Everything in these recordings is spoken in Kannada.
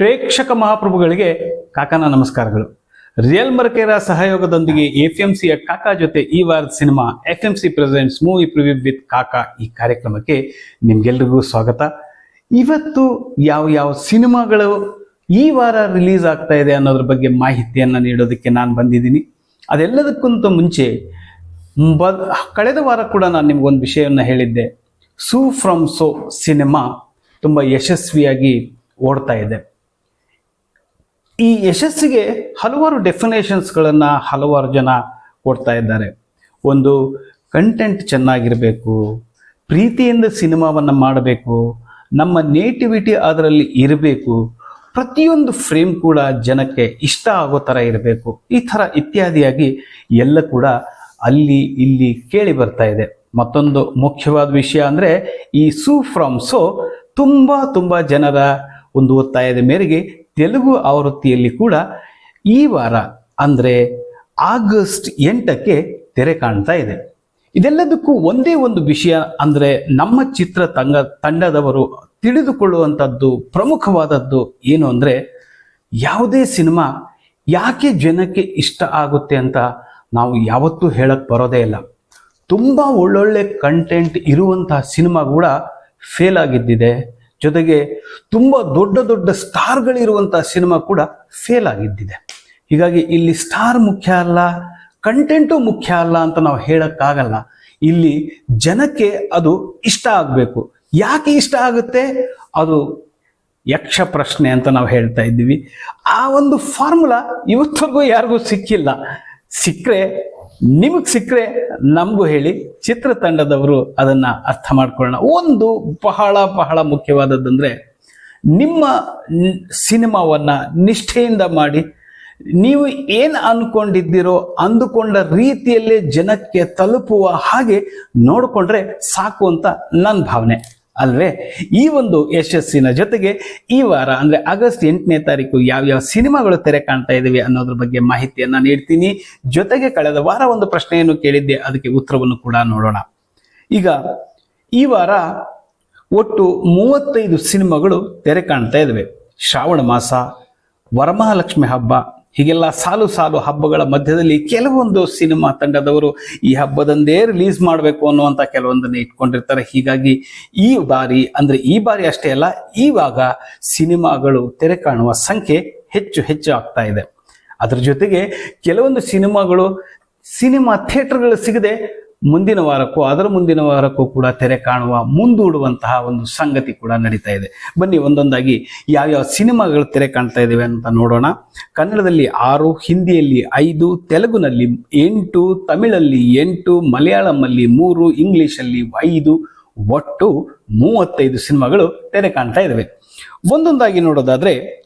ಪ್ರೇಕ್ಷಕ ಮಹಾಪ್ರಭುಗಳಿಗೆ ಕಾಕಾನ ನಮಸ್ಕಾರಗಳು. ರಿಯಲ್ ಮರ್ಕೇರ ಸಹಯೋಗದೊಂದಿಗೆ ಎಫ್ ಎಂ ಸಿಯ ಕಾಕಾ ಜೊತೆ ಈ ವಾರದ cinema F M C presents movie preview with Kaka ಈ ಕಾರ್ಯಕ್ರಮಕ್ಕೆ ನಿಮ್ಗೆಲ್ರಿಗೂ ಸ್ವಾಗತ. ಇವತ್ತು ಯಾವ ಯಾವ ಸಿನಿಮಾಗಳು ಈ ವಾರ ರಿಲೀಸ್ ಆಗ್ತಾ ಇದೆ ಅನ್ನೋದ್ರ ಬಗ್ಗೆ ಮಾಹಿತಿಯನ್ನು ನೀಡೋದಕ್ಕೆ ನಾನು ಬಂದಿದ್ದೀನಿ. ಅದೆಲ್ಲದಕ್ಕಿಂತ ಮುಂಚೆ ಕಳೆದ ವಾರ ಕೂಡ ನಾನು ನಿಮ್ಗೊಂದು ವಿಷಯವನ್ನು ಹೇಳಿದ್ದೆ. ಸೂ ಫ್ರಮ್ ಸೋ ಸಿನಿಮಾ ತುಂಬ ಯಶಸ್ವಿಯಾಗಿ ಓಡ್ತಾ ಇದೆ. ಈ ಯಶಸ್ಸಿಗೆ ಹಲವಾರು ಡೆಫಿನೇಷನ್ಸ್ಗಳನ್ನು ಹಲವಾರು ಜನ ಕೊಡ್ತಾ ಇದ್ದಾರೆ. ಒಂದು ಕಂಟೆಂಟ್ ಚೆನ್ನಾಗಿರಬೇಕು, ಪ್ರೀತಿಯಿಂದ ಸಿನಿಮಾವನ್ನು ಮಾಡಬೇಕು, ನಮ್ಮ ನೇಟಿವಿಟಿ ಅದರಲ್ಲಿ ಇರಬೇಕು, ಪ್ರತಿಯೊಂದು ಫ್ರೇಮ್ ಕೂಡ ಜನಕ್ಕೆ ಇಷ್ಟ ಆಗೋ ಥರ ಇರಬೇಕು. ಈ ಥರ ಇತ್ಯಾದಿಯಾಗಿ ಎಲ್ಲ ಕೂಡ ಅಲ್ಲಿ ಇಲ್ಲಿ ಕೇಳಿ ಬರ್ತಾ ಇದೆ. ಮತ್ತೊಂದು ಮುಖ್ಯವಾದ ವಿಷಯ ಅಂದರೆ ಈ ಸೂ ಫ್ರಮ್ ಸೋ ತುಂಬ ತುಂಬ ಜನರ ಒಂದು ಒತ್ತಾಯದ ಮೇರೆಗೆ ತೆಲುಗು ಆವೃತ್ತಿಯಲ್ಲಿ ಕೂಡ ಈ ವಾರ, ಅಂದರೆ ಆಗಸ್ಟ್ ಎಂಟಕ್ಕೆ ತೆರೆ ಕಾಣ್ತಾ ಇದೆ. ಇದೆಲ್ಲದಕ್ಕೂ ಒಂದೇ ಒಂದು ವಿಷಯ, ಅಂದರೆ ನಮ್ಮ ಚಿತ್ರ ತಂಗ, ತಂಡದವರು ತಿಳಿದುಕೊಳ್ಳುವಂಥದ್ದು, ಪ್ರಮುಖವಾದದ್ದು ಏನು ಅಂದರೆ, ಯಾವುದೇ ಸಿನಿಮಾ ಯಾಕೆ ಜನಕ್ಕೆ ಇಷ್ಟ ಆಗುತ್ತೆ ಅಂತ ನಾವು ಯಾವತ್ತೂ ಹೇಳಕ್ಕೆ ಬರೋದೇ ಇಲ್ಲ. ತುಂಬ ಒಳ್ಳೊಳ್ಳೆ ಕಂಟೆಂಟ್ ಇರುವಂತಹ ಸಿನಿಮಾ ಕೂಡ ಫೇಲ್ ಆಗಿದ್ದಿದೆ. ಜೊತೆಗೆ ತುಂಬ ದೊಡ್ಡ ದೊಡ್ಡ ಸ್ಟಾರ್ಗಳಿರುವಂಥ ಸಿನಿಮಾ ಕೂಡ ಫೇಲ್ ಆಗಿದ್ದಿದೆ. ಹೀಗಾಗಿ ಇಲ್ಲಿ ಸ್ಟಾರ್ ಮುಖ್ಯ ಅಲ್ಲ, ಕಂಟೆಂಟು ಮುಖ್ಯ ಅಲ್ಲ ಅಂತ ನಾವು ಹೇಳೋಕ್ಕಾಗಲ್ಲ. ಇಲ್ಲಿ ಜನಕ್ಕೆ ಅದು ಇಷ್ಟ ಆಗಬೇಕು. ಯಾಕೆ ಇಷ್ಟ ಆಗುತ್ತೆ? ಅದು ಯಕ್ಷ ಪ್ರಶ್ನೆ ಅಂತ ನಾವು ಹೇಳ್ತಾ ಇದ್ದೀವಿ. ಆ ಒಂದು ಫಾರ್ಮುಲಾ ಇವತ್ತಿಗೂ ಯಾರಿಗೂ ಸಿಕ್ಕಿಲ್ಲ. ಸಿಕ್ಕರೆ ನಿಮಗೆ ಸಿಕ್ಕರೆ ನಮಗೂ ಹೇಳಿ, ಚಿತ್ರತಂಡದವರು ಅದನ್ನು ಅರ್ಥ ಮಾಡ್ಕೊಳ್ಳೋಣ. ಒಂದು ಬಹಳ ಬಹಳ ಮುಖ್ಯವಾದದ್ದಂದರೆ, ನಿಮ್ಮ ಸಿನಿಮಾವನ್ನು ನಿಷ್ಠೆಯಿಂದ ಮಾಡಿ, ನೀವು ಏನು ಅಂದ್ಕೊಂಡಿದ್ದೀರೋ ಅಂದುಕೊಂಡ ರೀತಿಯಲ್ಲೇ ಜನಕ್ಕೆ ತಲುಪುವ ಹಾಗೆ ನೋಡಿಕೊಂಡ್ರೆ ಸಾಕು ಅಂತ ನನ್ನ ಭಾವನೆ. ಅಲ್ವೇ? ಈ ಒಂದು ಯಶಸ್ಸಿನ ಜೊತೆಗೆ ಈ ವಾರ, ಅಂದ್ರೆ ಆಗಸ್ಟ್ ಎಂಟನೇ ತಾರೀಕು ಯಾವ್ಯಾವ ಸಿನಿಮಾಗಳು ತೆರೆ ಕಾಣ್ತಾ ಇದಾವೆ ಅನ್ನೋದ್ರ ಬಗ್ಗೆ ಮಾಹಿತಿಯನ್ನ ನೀಡ್ತೀನಿ. ಜೊತೆಗೆ ಕಳೆದ ವಾರ ಒಂದು ಪ್ರಶ್ನೆಯನ್ನು ಕೇಳಿದ್ದೆ, ಅದಕ್ಕೆ ಉತ್ತರವನ್ನು ಕೂಡ ನೋಡೋಣ. ಈಗ, ಈ ವಾರ ಒಟ್ಟು ಮೂವತ್ತೈದು ಸಿನಿಮಾಗಳು ತೆರೆ ಕಾಣ್ತಾ ಇದ್ದಾವೆ ಶ್ರಾವಣ ಮಾಸ, ವರಮಹಾಲಕ್ಷ್ಮಿ ಹಬ್ಬ ಹೀಗೆಲ್ಲ ಸಾಲು ಸಾಲು ಹಬ್ಬಗಳ ಮಧ್ಯದಲ್ಲಿ ಕೆಲವೊಂದು ಸಿನಿಮಾ ತಂಡದವರು ಈ ಹಬ್ಬದಂದೇ ರಿಲೀಸ್ ಮಾಡಬೇಕು ಅನ್ನುವಂಥ ಕೆಲವೊಂದನ್ನು ಇಟ್ಕೊಂಡಿರ್ತಾರೆ. ಹೀಗಾಗಿ ಈ ಬಾರಿ, ಅಂದರೆ ಈ ಬಾರಿ ಅಷ್ಟೇ ಅಲ್ಲ ಈವಾಗ ಸಿನಿಮಾಗಳು ತೆರೆ ಕಾಣುವ ಸಂಖ್ಯೆ ಹೆಚ್ಚು ಹೆಚ್ಚು ಆಗ್ತಾ ಇದೆ. ಅದರ ಜೊತೆಗೆ ಕೆಲವೊಂದು ಸಿನಿಮಾಗಳು ಸಿನಿಮಾ ಥಿಯೇಟರ್ಗಳು ಸಿಗದೆ ಮುಂದಿನ ವಾರಕ್ಕೂ, ಅದರ ಮುಂದಿನ ವಾರಕ್ಕೂ ಕೂಡ ತೆರೆ ಕಾಣುವ, ಮುಂದೂಡುವಂತಹ ಒಂದು ಸಂಗತಿ ಕೂಡ ನಡೀತಾ ಇದೆ. ಬನ್ನಿ, ಒಂದೊಂದಾಗಿ ಯಾವ್ಯಾವ ಸಿನಿಮಾಗಳು ತೆರೆ ಕಾಣ್ತಾ ಇದ್ದಾವೆ ಅಂತ ನೋಡೋಣ. ಕನ್ನಡದಲ್ಲಿ ಆರು, ಹಿಂದಿಯಲ್ಲಿ ಐದು, ತೆಲುಗುನಲ್ಲಿ ಎಂಟು, ತಮಿಳಲ್ಲಿ ಎಂಟು ಮಲಯಾಳಂನಲ್ಲಿ ಮೂರು, ಇಂಗ್ಲಿಷಲ್ಲಿ ಐದು, ಒಟ್ಟು ಮೂವತ್ತೈದು ಸಿನಿಮಾಗಳು ತೆರೆ ಕಾಣ್ತಾ ಇದ್ದಾವೆ ಒಂದೊಂದಾಗಿ ನೋಡೋದಾದ್ರೆ,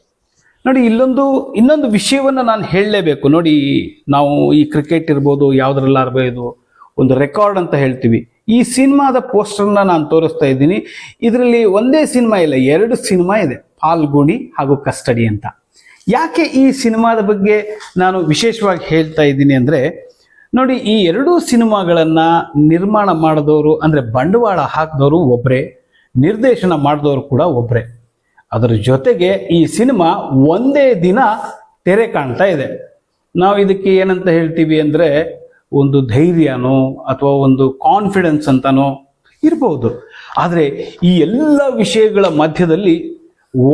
ನೋಡಿ, ಇಲ್ಲೊಂದು, ಇನ್ನೊಂದು ವಿಷಯವನ್ನು ನಾನು ಹೇಳಲೇಬೇಕು. ನೋಡಿ, ನಾವು ಈ ಕ್ರಿಕೆಟ್ ಇರ್ಬೋದು ಯಾವುದ್ರಲ್ಲಾರ್ಬೋದು ಒಂದು ರೆಕಾರ್ಡ್ ಅಂತ ಹೇಳ್ತೀವಿ. ಈ ಸಿನಿಮಾದ ಪೋಸ್ಟರ್ನ ನಾನು ತೋರಿಸ್ತಾ ಇದ್ದೀನಿ. ಇದರಲ್ಲಿ ಒಂದೇ ಸಿನಿಮಾ ಇಲ್ಲ, ಎರಡು ಸಿನಿಮಾ ಇದೆ ಪಾಲ್ಗುಣಿ ಹಾಗೂ ಕಸ್ಟಡಿ ಅಂತ. ಯಾಕೆ ಈ ಸಿನಿಮಾದ ಬಗ್ಗೆ ನಾನು ವಿಶೇಷವಾಗಿ ಹೇಳ್ತಾ ಇದ್ದೀನಿ ಅಂದರೆ, ನೋಡಿ ಈ ಎರಡೂ ಸಿನಿಮಾಗಳನ್ನು ನಿರ್ಮಾಣ ಮಾಡಿದವರು, ಅಂದರೆ ಬಂಡವಾಳ ಹಾಕಿದವರು ಒಬ್ಬರೇ ನಿರ್ದೇಶನ ಮಾಡಿದವರು ಕೂಡ ಒಬ್ಬರೇ ಅದರ ಜೊತೆಗೆ ಈ ಸಿನಿಮಾ ಒಂದೇ ದಿನ ತೆರೆ ಕಾಣ್ತಾ ಇದೆ. ನಾವು ಇದಕ್ಕೆ ಏನಂತ ಹೇಳ್ತೀವಿ ಅಂದರೆ ಒಂದು ಧೈರ್ಯನೋ ಅಥವಾ ಒಂದು ಕಾನ್ಫಿಡೆನ್ಸ್ ಅಂತನೋ ಇರಬಹುದು ಆದರೆ ಈ ಎಲ್ಲ ವಿಷಯಗಳ ಮಧ್ಯದಲ್ಲಿ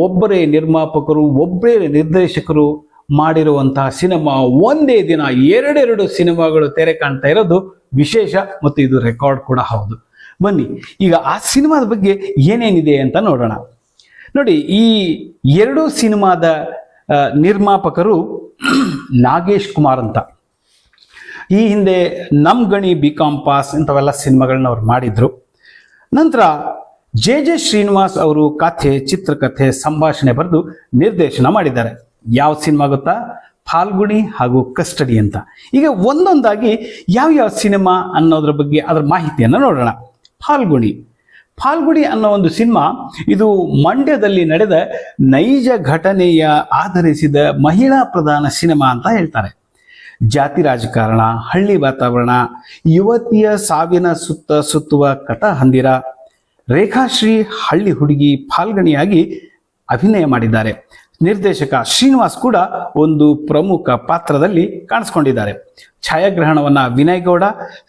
ಒಬ್ಬರೇ ನಿರ್ಮಾಪಕರು, ಒಬ್ಬರೇ ನಿರ್ದೇಶಕರು ಮಾಡಿರುವಂತಹ ಸಿನಿಮಾ ಒಂದೇ ದಿನ ಎರಡೆರಡು ಸಿನಿಮಾಗಳು ತೆರೆ ಕಾಣ್ತಾ ಇರೋದು ವಿಶೇಷ ಮತ್ತು ಇದು ರೆಕಾರ್ಡ್ ಕೂಡ ಹೌದು. ಬನ್ನಿ, ಈಗ ಆ ಸಿನಿಮಾದ ಬಗ್ಗೆ ಏನೇನಿದೆ ಅಂತ ನೋಡೋಣ. ನೋಡಿ, ಈ ಎರಡು ಸಿನಿಮಾದ ನಿರ್ಮಾಪಕರು ನಾಗೇಶ್ ಕುಮಾರ್ ಅಂತ. ಈ ಹಿಂದೆ ನಮ್ ಗಣಿ ಬಿ ಕಾಮ್ ಪಾಸ್ ಇಂಥವೆಲ್ಲ ಸಿನಿಮಾಗಳನ್ನ ಅವ್ರು ಮಾಡಿದ್ರು. ನಂತರ ಜೆ ಜೆ ಶ್ರೀನಿವಾಸ್ ಅವರು ಕಥೆ, ಚಿತ್ರಕಥೆ, ಸಂಭಾಷಣೆ ಬರೆದು ನಿರ್ದೇಶನ ಮಾಡಿದ್ದಾರೆ. ಯಾವ ಸಿನಿಮಾ ಗೊತ್ತಾ? ಫಾಲ್ಗುಣಿ ಹಾಗೂ ಕಸ್ಟಡಿ ಅಂತ. ಈಗ ಒಂದೊಂದಾಗಿ ಯಾವ್ಯಾವ ಸಿನಿಮಾ ಅನ್ನೋದ್ರ ಬಗ್ಗೆ ಅದರ ಮಾಹಿತಿಯನ್ನು ನೋಡೋಣ. ಫಾಲ್ಗುಣಿ. ಫಾಲ್ಗುಣಿ ಅನ್ನೋ ಒಂದು ಸಿನಿಮಾ ಇದು ಮಂಡ್ಯದಲ್ಲಿ ನಡೆದ ನೈಜ ಘಟನೆಯ ಆಧರಿಸಿದ ಮಹಿಳಾ ಪ್ರಧಾನ ಸಿನಿಮಾ ಅಂತ ಹೇಳ್ತಾರೆ. ಜಾತಿ ರಾಜಕಾರಣ, ಹಳ್ಳಿ ವಾತಾವರಣ, ಯುವತಿಯ ಸಾವಿನ ಸುತ್ತ ಸುತ್ತುವ ಕಟ ಹಂದಿರ ರೇಖಾಶ್ರೀ ಹಳ್ಳಿ ಹುಡುಗಿ ಫಾಲ್ಗಣಿಯಾಗಿ ಅಭಿನಯ ಮಾಡಿದ್ದಾರೆ. ನಿರ್ದೇಶಕ ಶ್ರೀನಿವಾಸ್ ಕೂಡ ಒಂದು ಪ್ರಮುಖ ಪಾತ್ರದಲ್ಲಿ ಕಾಣಿಸ್ಕೊಂಡಿದ್ದಾರೆ. ಛಾಯಾಗ್ರಹಣವನ್ನ ವಿನಯ್ ಗೌಡ,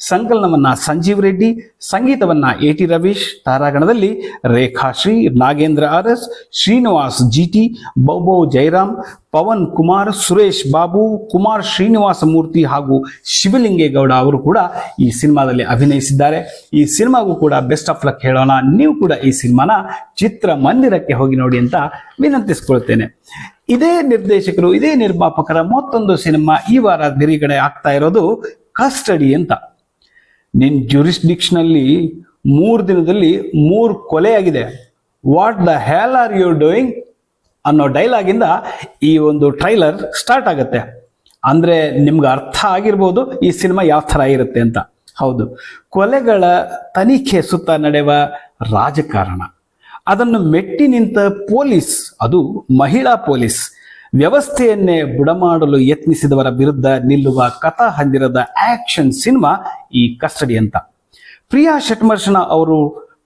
ಸಂಕಲನವನ್ನ ಸಂಜೀವ್ ರೆಡ್ಡಿ, ಸಂಗೀತವನ್ನ ಎ ಟಿ ರವೀಶ್, ತಾರಾಗಣದಲ್ಲಿ ರೇಖಾಶ್ರೀ ನಾಗೇಂದ್ರ ಅರಸ್ ಶ್ರೀನಿವಾಸ್ ಜಿಟಿ ಬೌಬೌ ಜಯರಾಮ್ ಪವನ್ ಕುಮಾರ್, ಸುರೇಶ್ ಬಾಬು, ಕುಮಾರ್ ಶ್ರೀನಿವಾಸ ಮೂರ್ತಿ ಹಾಗೂ ಶಿವಲಿಂಗೇಗೌಡ ಅವರು ಕೂಡ ಈ ಸಿನಿಮಾದಲ್ಲಿ ಅಭಿನಯಿಸಿದ್ದಾರೆ. ಈ ಸಿನಿಮಾಗೂ ಕೂಡ ಬೆಸ್ಟ್ ಆಫ್ ಲಕ್ ಹೇಳೋಣ. ನೀವು ಕೂಡ ಈ ಸಿನಿಮಾನ ಚಿತ್ರಮಂದಿರಕ್ಕೆ ಹೋಗಿ ನೋಡಿ ಅಂತ ವಿನಂತಿಸ್ಕೊಳ್ತೇನೆ. ಇದೇ ನಿರ್ದೇಶಕರು, ಇದೇ ನಿರ್ಮಾಪಕರ ಮತ್ತೊಂದು ಸಿನಿಮಾ ಈ ವಾರ ಬಿಡುಗಡೆ ಆಗ್ತಾ ಇರೋದು ಕಸ್ಟಡಿ ಅಂತ. ನಿನ್ ಅಲ್ಲಿ ಮೂರು ದಿನದಲ್ಲಿ ಮೂರು ಕೊಲೆ ಆಗಿದೆ. What the hell are you doing ಅನ್ನೋ ಡೈಲಾಗ್ ಇಂದ ಈ ಒಂದು ಟ್ರೈಲರ್ ಸ್ಟಾರ್ಟ್ ಆಗುತ್ತೆ. ಅಂದ್ರೆ ನಿಮ್ಗೆ ಅರ್ಥ ಆಗಿರ್ಬೋದು ಈ ಸಿನಿಮಾ ಯಾವ ಥರ ಇರುತ್ತೆ ಅಂತ. ಹೌದು. ಕೊಲೆಗಳ ತನಿಖೆ ಸುತ್ತ ನಡೆಯುವ ರಾಜಕಾರಣ. ಅದನ್ನು ಮೆಟ್ಟಿ ನಿಂತ ಪೊಲೀಸ್, ಅದು ಮಹಿಳಾ ಪೊಲೀಸ್, ವ್ಯವಸ್ಥೆಯನ್ನೇ ಬುಡಮಾಡಲು ಯತ್ನಿಸಿದವರ ವಿರುದ್ಧ ನಿಲ್ಲುವ ಕಥಾ ಹಂದಿರದ ಆಕ್ಷನ್ ಸಿನಿಮಾ ಈ ಕಸ್ಟಡಿ ಅಂತ. ಪ್ರಿಯಾ ಶಟ್ಮರ್ಷಣ ಅವರು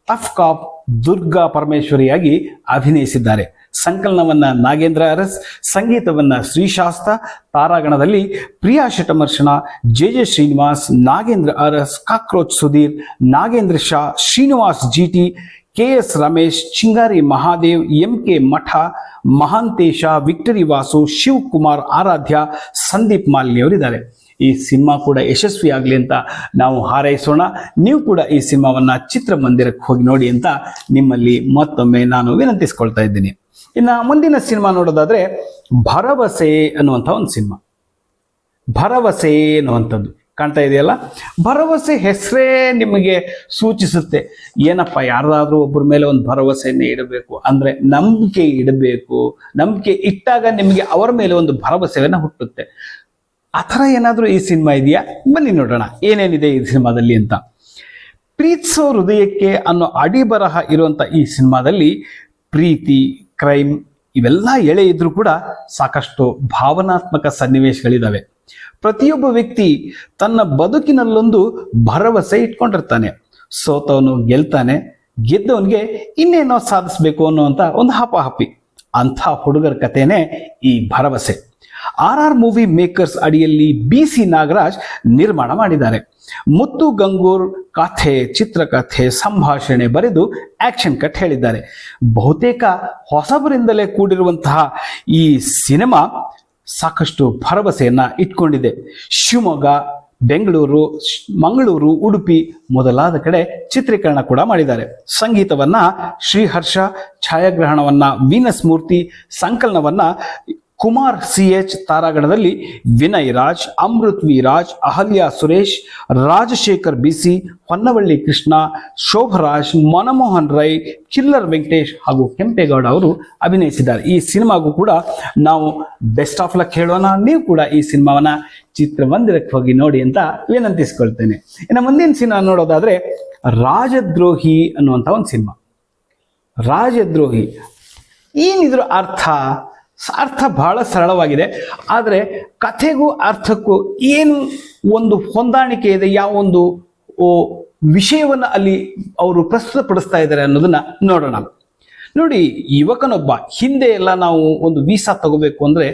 ಟಫ್ ಕಾಪ್ ದುರ್ಗಾ ಪರಮೇಶ್ವರಿಯಾಗಿ ಅಭಿನಯಿಸಿದ್ದಾರೆ. ಸಂಕಲನವನ್ನ ನಾಗೇಂದ್ರ ಅರಸ್, ಸಂಗೀತವನ್ನ ಶ್ರೀಶಾಸ್ತ, ತಾರಾಗಣದಲ್ಲಿ Priya Shatamarshana J J Srinivas, Nagendra Aras, cockroach Sudhir, Nagendra Shah, Srinivas G T K S Ramesh Chingari Mahadev M K Math, Mahantesha, victory Vasu, Shivakumar Aradhya, Sandeep Malini ಅವರಿದ್ದಾರೆ ಈ ಸಿನಿಮಾ ಕೂಡ ಯಶಸ್ವಿ ಆಗಲಿ ಅಂತ ನಾವು ಹಾರೈಸೋಣ. ನೀವು ಕೂಡ ಈ ಸಿನಿಮಾವನ್ನು ಚಿತ್ರಮಂದಿರಕ್ಕೆ ಹೋಗಿ ನೋಡಿ ಅಂತ ನಿಮ್ಮಲ್ಲಿ ಮತ್ತೊಮ್ಮೆ ನಾನು ವಿನಂತಿಸ್ಕೊಳ್ತಾ ಇದ್ದೀನಿ. ಇನ್ನು ಮುಂದಿನ ಸಿನಿಮಾ ನೋಡೋದಾದರೆ ಭರವಸೆ ಅನ್ನುವಂಥ ಒಂದು ಸಿನಿಮಾ. ಭರವಸೆ ಅನ್ನುವಂಥದ್ದು. ಕಾಣ್ತಾ ಇದೆಯಲ್ಲ? ಭರವಸೆ ಹೆಸರೇ ನಿಮಗೆ ಸೂಚಿಸುತ್ತೆ. ಏನಪ್ಪ, ಯಾರ್ದಾದ್ರೂ ಒಬ್ಬರ ಮೇಲೆ ಒಂದು ಭರವಸೆಯನ್ನು ಇಡಬೇಕು? ಅಂದ್ರೆ ನಂಬಿಕೆ ಇಡಬೇಕು. ನಂಬಿಕೆ ಇಟ್ಟಾಗ ನಿಮಗೆ ಅವರ ಮೇಲೆ ಒಂದು ಭರವಸೆಯನ್ನು ಹುಟ್ಟುತ್ತೆ. ಆ ಥರ ಏನಾದರೂ ಈ ಸಿನಿಮಾ ಇದೆಯಾ? ಬನ್ನಿ ನೋಡೋಣ. ಏನೇನಿದೆ ಈ ಸಿನಿಮಾದಲ್ಲಿ ಅಂತ. ಪ್ರೀತಿಸೋ ಹೃದಯಕ್ಕೆ ಅನ್ನೋ ಅಡಿಬರಹ ಇರುವಂಥ ಈ ಸಿನಿಮಾದಲ್ಲಿ ಪ್ರೀತಿ, ಕ್ರೈಮ್ ಇವೆಲ್ಲ ಎಳೆ ಇದ್ರೂ ಕೂಡ ಸಾಕಷ್ಟು ಭಾವನಾತ್ಮಕ ಸನ್ನಿವೇಶಗಳಿದಾವೆ. ಪ್ರತಿಯೊಬ್ಬ ವ್ಯಕ್ತಿ ತನ್ನ ಬದುಕಿನಲ್ಲೊಂದು ಭರವಸೆ ಇಟ್ಕೊಂಡಿರ್ತಾನೆ. ಸೋತವನು ಗೆಲ್ತಾನೆ, ಗೆದ್ದವನಿಗೆ ಇನ್ನೇನೋ ಸಾಧಿಸ್ಬೇಕು ಅನ್ನುವಂಥ ಒಂದು ಹಾಪಾಹಪಿ. ಅಂಥ ಹುಡುಗರ ಕಥೆನೇ ಈ ಭರವಸೆ. ಆರ್ ಆರ್ ಮೂವಿ ಮೇಕರ್ಸ್ ಅಡಿಯಲ್ಲಿ ಬಿ ಸಿ ನಾಗರಾಜ್ ನಿರ್ಮಾಣ ಮಾಡಿದ್ದಾರೆ. ಮುತ್ತು ಗಂಗೂರ್ ಕಥೆ, ಚಿತ್ರಕಥೆ, ಸಂಭಾಷಣೆ ಬರೆದು ಆಕ್ಷನ್ ಕಟ್ ಹೇಳಿದ್ದಾರೆ. ಬಹುತೇಕ ಹೊಸಬರಿಂದಲೇ ಕೂಡಿರುವಂತಹ ಈ ಸಿನಿಮಾ ಸಾಕಷ್ಟು ಭರವಸೆಯನ್ನು ಇಟ್ಕೊಂಡಿದೆ. ಶಿವಮೊಗ್ಗ, ಬೆಂಗಳೂರು, ಮಂಗಳೂರು, ಉಡುಪಿ ಮೊದಲಾದ ಕಡೆ ಚಿತ್ರೀಕರಣ ಕೂಡ ಮಾಡಿದ್ದಾರೆ. ಸಂಗೀತವನ್ನ ಶ್ರೀಹರ್ಷ, ಛಾಯಾಗ್ರಹಣವನ್ನ ವೀನಸ್ ಮೂರ್ತಿ, ಸಂಕಲನವನ್ನ Kumar C H ತಾರಾಗಣದಲ್ಲಿ Vinay Raj Amrit V Raj Ahalya Suresh, Rajashekhar B C Honnavalli Krishna, Shobharaj, Manmohan Rai, killer Venkatesh ಹಾಗೂ ಕೆಂಪೇಗೌಡ ಅವರು ಅಭಿನಯಿಸಿದ್ದಾರೆ. ಈ ಸಿನಿಮಾಗೂ ಕೂಡ ನಾವು ಬೆಸ್ಟ್ ಆಫ್ ಲಕ್ ಹೇಳೋಣ. ನೀವು ಕೂಡ ಈ ಸಿನಿಮಾವನ್ನ ಚಿತ್ರಮಂದಿರಕ್ಕೆ ಹೋಗಿ ನೋಡಿ ಅಂತ ವಿನಂತಿಸ್ಕೊಳ್ತೇನೆ. ಇನ್ನು ಮುಂದಿನ ಸಿನಿಮಾ ನೋಡೋದಾದ್ರೆ ರಾಜದ್ರೋಹಿ ಅನ್ನುವಂಥ ಒಂದು ಸಿನಿಮಾ. ರಾಜದ್ರೋಹಿ. ಏನಿದ್ರು ಅರ್ಥ? ಅರ್ಥ ಬಹಳ ಸರಳವಾಗಿದೆ. ಆದರೆ ಕಥೆಗೂ ಅರ್ಥಕ್ಕೂ ಏನು ಒಂದು ಹೊಂದಾಣಿಕೆ ಇದೆ, ಯಾವ ಒಂದು ವಿಷಯವನ್ನು ಅಲ್ಲಿ ಅವರು ಪ್ರಸ್ತುತಪಡಿಸ್ತಾ ಇದ್ದಾರೆ ಅನ್ನೋದನ್ನ ನೋಡೋಣ. ನೋಡಿ, ಯುವಕನೊಬ್ಬ, ಹಿಂದೆ ಎಲ್ಲ ನಾವು ಒಂದು ವೀಸಾ ತಗೋಬೇಕು ಅಂದ್ರೆ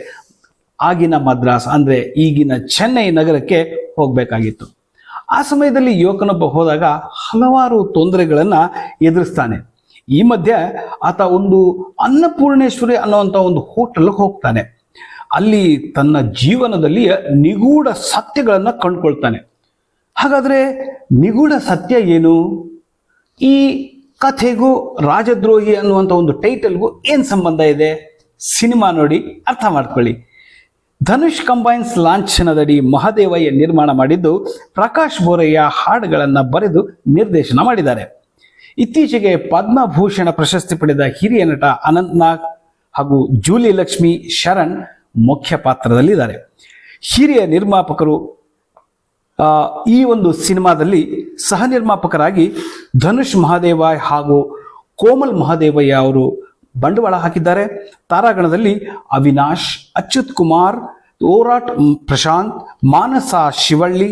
ಆಗಿನ ಮದ್ರಾಸ್, ಅಂದ್ರೆ ಈಗಿನ ಚೆನ್ನೈ ನಗರಕ್ಕೆ ಹೋಗಬೇಕಾಗಿತ್ತು. ಆ ಸಮಯದಲ್ಲಿ ಯುವಕನೊಬ್ಬ ಹೋದಾಗ ಹಲವಾರು ತೊಂದರೆಗಳನ್ನು ಎದುರಿಸ್ತಾನೆ. ಈ ಮಧ್ಯೆ ಆತ ಒಂದು ಅನ್ನಪೂರ್ಣೇಶ್ವರಿ ಅನ್ನುವಂಥ ಒಂದು ಹೋಟೆಲ್ ಹೋಗ್ತಾನೆ. ಅಲ್ಲಿ ತನ್ನ ಜೀವನದಲ್ಲಿ ನಿಗೂಢ ಸತ್ಯಗಳನ್ನು ಕಂಡುಕೊಳ್ತಾನೆ. ಹಾಗಾದ್ರೆ ನಿಗೂಢ ಸತ್ಯ ಏನು? ಈ ಕಥೆಗೂ ರಾಜದ್ರೋಹಿ ಅನ್ನುವಂಥ ಒಂದು ಟೈಟಲ್ಗೂ ಏನು ಸಂಬಂಧ ಇದೆ? ಸಿನಿಮಾ ನೋಡಿ ಅರ್ಥ ಮಾಡ್ಕೊಳ್ಳಿ. ಧನುಷ್ ಕಂಬೈನ್ಸ್ ಲಾಂಛನದಡಿ ಮಹಾದೇವಯ್ಯ ನಿರ್ಮಾಣ ಮಾಡಿದ್ದು ಪ್ರಕಾಶ್ ಬೋರಯ್ಯ ಹಾಡುಗಳನ್ನು ಬರೆದು ನಿರ್ದೇಶನ ಮಾಡಿದ್ದಾರೆ. ಇತ್ತೀಚೆಗೆ ಪದ್ಮಭೂಷಣ ಪ್ರಶಸ್ತಿ ಪಡೆದ ಹಿರಿಯ ನಟ ಅನಂತ್ನಾಗ್ ಹಾಗೂ ಜೂಲಿ ಲಕ್ಷ್ಮಿ ಶರಣ್ ಮುಖ್ಯ ಪಾತ್ರದಲ್ಲಿದ್ದಾರೆ. ಹಿರಿಯ ನಿರ್ಮಾಪಕರು ಈ ಒಂದು ಸಿನಿಮಾದಲ್ಲಿ ಸಹ ನಿರ್ಮಾಪಕರಾಗಿ ಧನುಷ್ ಮಹಾದೇವ ಹಾಗೂ ಕೋಮಲ್ ಮಹಾದೇವಯ್ಯ ಅವರು ಬಂಡವಾಳ ಹಾಕಿದ್ದಾರೆ. ತಾರಾಗಣದಲ್ಲಿ ಅವಿನಾಶ್, ಅಚ್ಯುತ್ ಕುಮಾರ್, ಓರಾಟ್ ಪ್ರಶಾಂತ್, ಮಾನಸ ಶಿವಳ್ಳಿ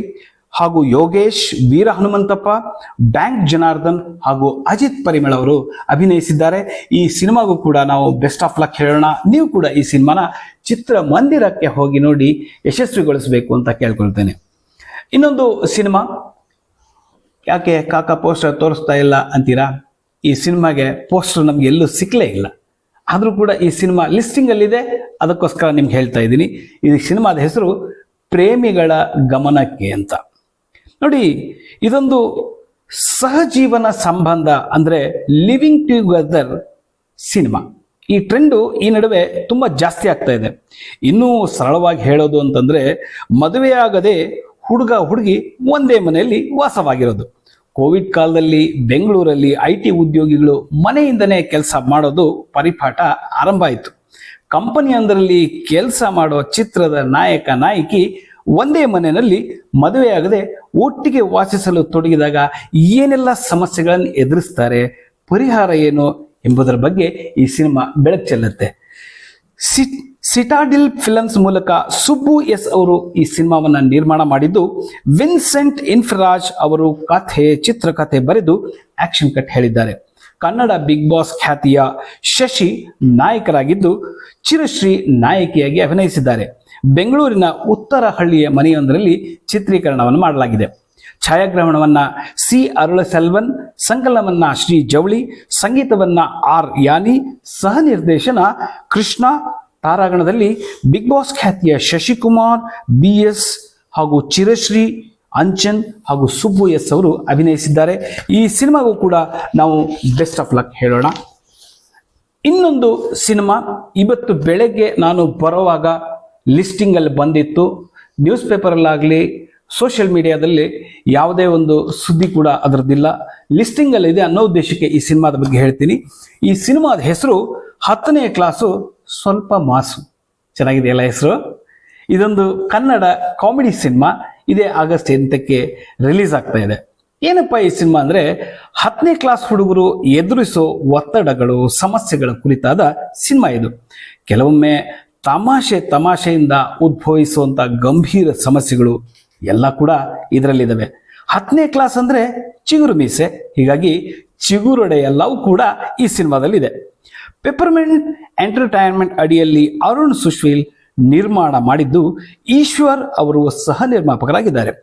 ಹಾಗೂ ಯೋಗೇಶ್, ವೀರ ಹನುಮಂತಪ್ಪ, ಬ್ಯಾಂಕ್ ಜನಾರ್ದನ್ ಹಾಗೂ ಅಜಿತ್ ಪರಿಮಳ ಅವರು ಅಭಿನಯಿಸಿದ್ದಾರೆ. ಈ ಸಿನಿಮಾಗೂ ಕೂಡ ನಾವು ಬೆಸ್ಟ್ ಆಫ್ ಲಕ್ ಹೇಳೋಣ. ನೀವು ಕೂಡ ಈ ಸಿನಿಮಾನ ಚಿತ್ರಮಂದಿರಕ್ಕೆ ಹೋಗಿ ನೋಡಿ ಯಶಸ್ವಿಗೊಳಿಸಬೇಕು ಅಂತ ಕೇಳ್ಕೊಳ್ತೇನೆ. ಇನ್ನೊಂದು ಸಿನಿಮಾ. ಯಾಕೆ ಕಾಕ ಪೋಸ್ಟರ್ ತೋರಿಸ್ತಾ ಇಲ್ಲ ಅಂತೀರಾ? ಈ ಸಿನಿಮಾಗೆ ಪೋಸ್ಟರ್ ನಮ್ಗೆ ಎಲ್ಲೂ ಸಿಕ್ಕಲೇ ಇಲ್ಲ. ಆದರೂ ಕೂಡ ಈ ಸಿನಿಮಾ ಲಿಸ್ಟಿಂಗಲ್ಲಿದೆ ಅದಕ್ಕೋಸ್ಕರ ನಿಮ್ಗೆ ಹೇಳ್ತಾ ಇದ್ದೀನಿ. ಈ ಸಿನಿಮಾದ ಹೆಸರು ಪ್ರೇಮಿಗಳ ಗಮನಕ್ಕೆ ಅಂತ. ನೋಡಿ, ಇದೊಂದು ಸಹಜೀವನ ಸಂಬಂಧ ಅಂದರೆ ಲಿವಿಂಗ್ ಟುಗೆದರ್ ಸಿನಿಮಾ ಈ ಟ್ರೆಂಡು ಈ ನಡುವೆ ತುಂಬ ಜಾಸ್ತಿ ಆಗ್ತಾ ಇದೆ. ಇನ್ನೂ ಸರಳವಾಗಿ ಹೇಳೋದು ಅಂತಂದರೆ, ಮದುವೆಯಾಗದೆ ಹುಡುಗ ಹುಡುಗಿ ಒಂದೇ ಮನೆಯಲ್ಲಿ ವಾಸವಾಗಿರೋದು. ಕೋವಿಡ್ ಕಾಲದಲ್ಲಿ ಬೆಂಗಳೂರಲ್ಲಿ ಐ ಟಿ ಉದ್ಯೋಗಿಗಳು ಮನೆಯಿಂದನೇ ಕೆಲಸ ಮಾಡೋದು ಪರಿಪಾಠ ಆರಂಭ ಆಯಿತು. ಕಂಪನಿಯೊಂದರಲ್ಲಿ ಕೆಲಸ ಮಾಡೋ ಚಿತ್ರದ ನಾಯಕ ನಾಯಕಿ ಒಂದೇ ಮನೆಯಲ್ಲಿ ಮದುವೆಯಾಗದೆ ಒಟ್ಟಿಗೆ ವಾಸಿಸಲು ತೊಡಗಿದಾಗ ಏನೆಲ್ಲ ಸಮಸ್ಯೆಗಳನ್ನು ಎದುರಿಸ್ತಾರೆ, ಪರಿಹಾರ ಏನು ಎಂಬುದರ ಬಗ್ಗೆ ಈ ಸಿನಿಮಾ ಬೆಳಕು ಚೆಲ್ಲುತ್ತೆ. ಸಿ ಸಿಟಾಡಿಲ್ ಫಿಲಮ್ಸ್ ಮೂಲಕ ಸುಬ್ಬು ಎಸ್ ಅವರು ಈ ಸಿನಿಮಾವನ್ನು ನಿರ್ಮಾಣ ಮಾಡಿದ್ದು, ವಿನ್ಸೆಂಟ್ ಇನ್ಫ್ರಾಜ್ ಅವರು ಕಥೆ, ಚಿತ್ರಕಥೆ ಬರೆದು ಆಕ್ಷನ್ ಕಟ್ ಹೇಳಿದ್ದಾರೆ. ಕನ್ನಡ ಬಿಗ್ ಬಾಸ್ ಖ್ಯಾತಿಯ ಶಶಿ ನಾಯಕರಾಗಿದ್ದು, ಚಿರಶ್ರೀ ನಾಯಕಿಯಾಗಿ ಅಭಿನಯಿಸಿದ್ದಾರೆ. ಬೆಂಗಳೂರಿನ ಉತ್ತರ ಹಳ್ಳಿಯ ಮನೆಯೊಂದರಲ್ಲಿ ಚಿತ್ರೀಕರಣವನ್ನು ಮಾಡಲಾಗಿದೆ. ಛಾಯಾಗ್ರಹಣವನ್ನ ಸಿ ಅರುಳಸೆಲ್ವನ್, ಸಂಕಲನವನ್ನ ಶ್ರೀ ಜವಳಿ, ಸಂಗೀತವನ್ನ ಆರ್ ಯಾನಿ ಸಹ ನಿರ್ದೇಶನ ಕೃಷ್ಣ, ತಾರಾಗಣದಲ್ಲಿ ಬಿಗ್ ಬಾಸ್ ಖ್ಯಾತಿಯ ಶಶಿಕುಮಾರ್, ಬಿ ಎಸ್ ಹಾಗೂ ಚಿರಶ್ರೀ, ಅಂಚನ್ ಹಾಗೂ ಸುಬ್ಬು ಎಸ್ ಅವರು ಅಭಿನಯಿಸಿದ್ದಾರೆ. ಈ ಸಿನಿಮಾಗೂ ಕೂಡ ನಾವು ಬೆಸ್ಟ್ ಆಫ್ ಲಕ್ ಹೇಳೋಣ. ಇನ್ನೊಂದು ಸಿನಿಮಾ, ಇವತ್ತು ಬೆಳಗ್ಗೆ ನಾನು ಬರುವಾಗ ಲಿಸ್ಟಿಂಗಲ್ಲಿ ಬಂದಿತ್ತು. ನ್ಯೂಸ್ ಪೇಪರಲ್ಲಾಗಲಿ ಸೋಷಿಯಲ್ ಮೀಡಿಯಾದಲ್ಲಿ ಯಾವುದೇ ಒಂದು ಸುದ್ದಿ ಕೂಡ ಅದರದ್ದಿಲ್ಲ. ಲಿಸ್ಟಿಂಗಲ್ಲಿ ಇದೆ ಅನ್ನೋ ಉದ್ದೇಶಕ್ಕೆ ಈ ಸಿನಿಮಾದ ಬಗ್ಗೆ ಹೇಳ್ತೀನಿ. ಈ ಸಿನಿಮಾದ ಹೆಸರು ಹತ್ತನೇ ಕ್ಲಾಸು ಸ್ವಲ್ಪ ಮಾಸು. ಚೆನ್ನಾಗಿದೆಯಲ್ಲ ಹೆಸರು? ಇದೊಂದು ಕನ್ನಡ ಕಾಮಿಡಿ ಸಿನಿಮಾ. ಇದೇ ಆಗಸ್ಟ್ ಎಂಟಕ್ಕೆ ರಿಲೀಸ್ ಆಗ್ತಾ ಇದೆ. ಏನಪ್ಪ ಈ ಸಿನಿಮಾ ಅಂದರೆ? ಹತ್ತನೇ ಕ್ಲಾಸ್ ಹುಡುಗರು ಎದುರಿಸೋ ಒತ್ತಡಗಳು, ಸಮಸ್ಯೆಗಳ ಕುರಿತಾದ ಸಿನಿಮಾ ಇದು. ಕೆಲವೊಮ್ಮೆ ತಮಾಷೆ ತಮಾಷೆಯಿಂದ ಉದ್ಭವಿಸುವಂಥ ಗಂಭೀರ ಸಮಸ್ಯೆಗಳು ಎಲ್ಲ ಕೂಡ ಇದರಲ್ಲಿದ್ದಾವೆ ಹತ್ತನೇ ಕ್ಲಾಸ್ ಅಂದರೆ ಚಿಗುರು ಮೀಸೆ. ಹೀಗಾಗಿ ಚಿಗುರೊಡೆ ಎಲ್ಲವೂ ಕೂಡ ಈ ಸಿನಿಮಾದಲ್ಲಿದೆ. ಪೆಪರ್ಮೆಂಟ್ ಎಂಟರ್ಟೈನ್ಮೆಂಟ್ ಅಡಿಯಲ್ಲಿ ಅರುಣ್ ಸುಶ್ವೀಲ್ ನಿರ್ಮಾಣ ಮಾಡಿದ್ದು ಈಶ್ವರ್ ಅವರು ಸಹ ನಿರ್ಮಾಪಕರಾಗಿದ್ದಾರೆ.